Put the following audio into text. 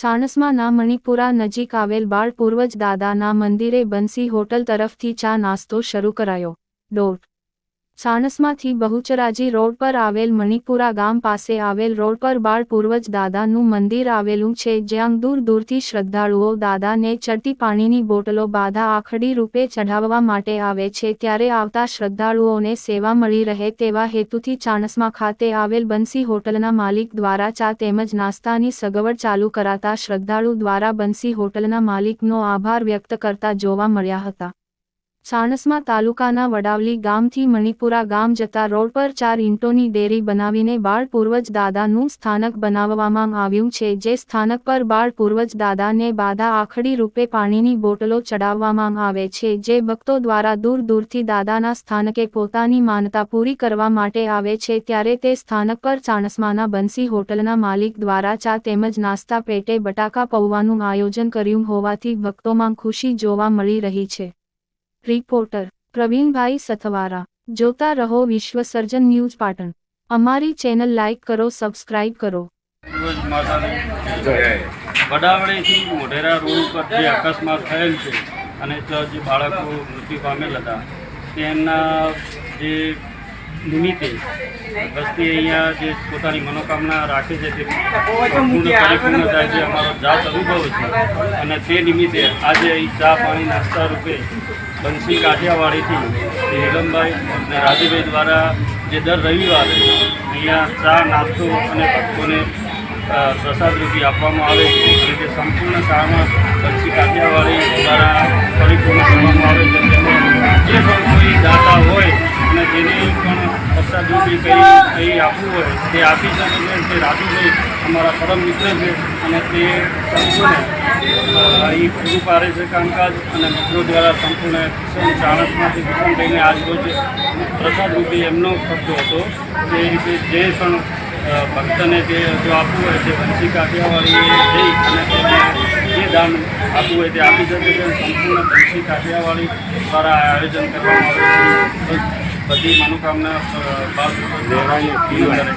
ચાણસ્માના મણિપુરા નજીક આવેલ બાળ પૂર્વજ દાદાના મંદિરે બંસી હોટલ તરફથી ચા નાસ્તો શરૂ કરાયો. ડોટ ચાણસ્માથી બહુચરાજી રોડ પર આવેલ મણિપુરા ગામ પાસે આવેલ રોડ પર બાળ પૂર્વજ દાદાનું મંદિર આવેલું છે, જ્યાં દૂર દૂરથી શ્રદ્ધાળુઓ દાદાને ચડતી પાણીની બોટલો બાધા આખડી રૂપે ચઢાવવા માટે આવે છે. ત્યારે આવતા શ્રદ્ધાળુઓને સેવા મળી રહે તેવા હેતુથી ચાણસમા ખાતે આવેલ બંસી હોટલના માલિક દ્વારા ચા તેમજ નાસ્તાની સગવડ ચાલુ કરાતા શ્રદ્ધાળુ દ્વારા બંસી હોટલના માલિકનો આભાર વ્યક્ત કરતા જોવા મળ્યા હતા. ચાણસ્મા તાલુકાના વડાવલી ગામથી મણિપુરા ગામ જતા રોડ પર ચાર ઈંટોની ડેરી બનાવીને બાળ પૂર્વજ દાદાનું સ્થાનક બનાવવામાં આવ્યું છે, જે સ્થાનક પર બાળ પૂર્વજ દાદાને બાધા આખડી રૂપે પાણીની બોટલો ચડાવવામાં આવે છે, જે ભક્તો દ્વારા દૂર દૂરથી દાદાના સ્થાનકે પોતાની માનતા પૂરી કરવા માટે આવે છે, ત્યારે તે સ્થાનક પર ચાણસમાના બંસી હોટલના માલિક દ્વારા ચા તેમજ નાસ્તા, પેટે બટાકા પૌવાનું આયોજન કર્યું હોવાથી ભક્તોમાં ખુશી જોવા મળી રહી છે. રિપોર્ટર, પ્રવીણભાઈ સથવારા જોતા રહો વિશ્વ સર્જન ન્યૂઝ પાટણ અમારી ચેનલ લાઇક કરો, સબસ્ક્રાઇબ કરો. વડાવળેથી મોઢેરા રોડ ઉપર જે અકસ્માત થયેલ છે અને જે બાળકો મૃત્યુ પામેલ હતા, તેમના જે નિમિત્તે વસ્તી અહીંયા જે પોતાની મનોકામના રાખે છે તે પૂર્ણ પરિપૂર્ણ થાય છે. અમારો જાત અનુભવ છે. અને તે નિમિત્તે આજે અહીં ચા પાણી નાસ્તા રૂપે બંસી કાઠિયાવાડીથી શ્રી નીલમભાઈ અને રાજુભાઈ દ્વારા જે દર રવિવારે અહીંયા ચા નાસ્તો અને ભક્તોને પ્રસાદ રૂપી આપવામાં આવે છે. અને તે સંપૂર્ણ શાળામાં બંસી કાઠિયાવાડી દ્વારા પરિપૂર્ણ કરવામાં આવે છે. કંઈ આપવું હોય, તે આપી શકે તે રાજુભાઈ અમારા પરમ મિત્ર છે, અને તે સંપૂર્ણ અહીં પૂરું પાડે છે કામકાજ, અને મિત્રો દ્વારા સંપૂર્ણ કિશન ચાણસમાંથી કિશન થઈને આજ રોજ પ્રસાદ રૂપે એમનો ખર્ચો હતો. તે રીતે જે પણ ભક્તને જે, જો આપવું હોય તે વંશી કાઠિયાવાડીએ જઈ અને તેને જે દાન આપવું હોય તે આપી શકે છે સંપૂર્ણ વંશી કાઠિયાવાડી દ્વારા આયોજન કરવામાં આવે છે. બધી મનોકામના અ, બાળ દેવાય કરે.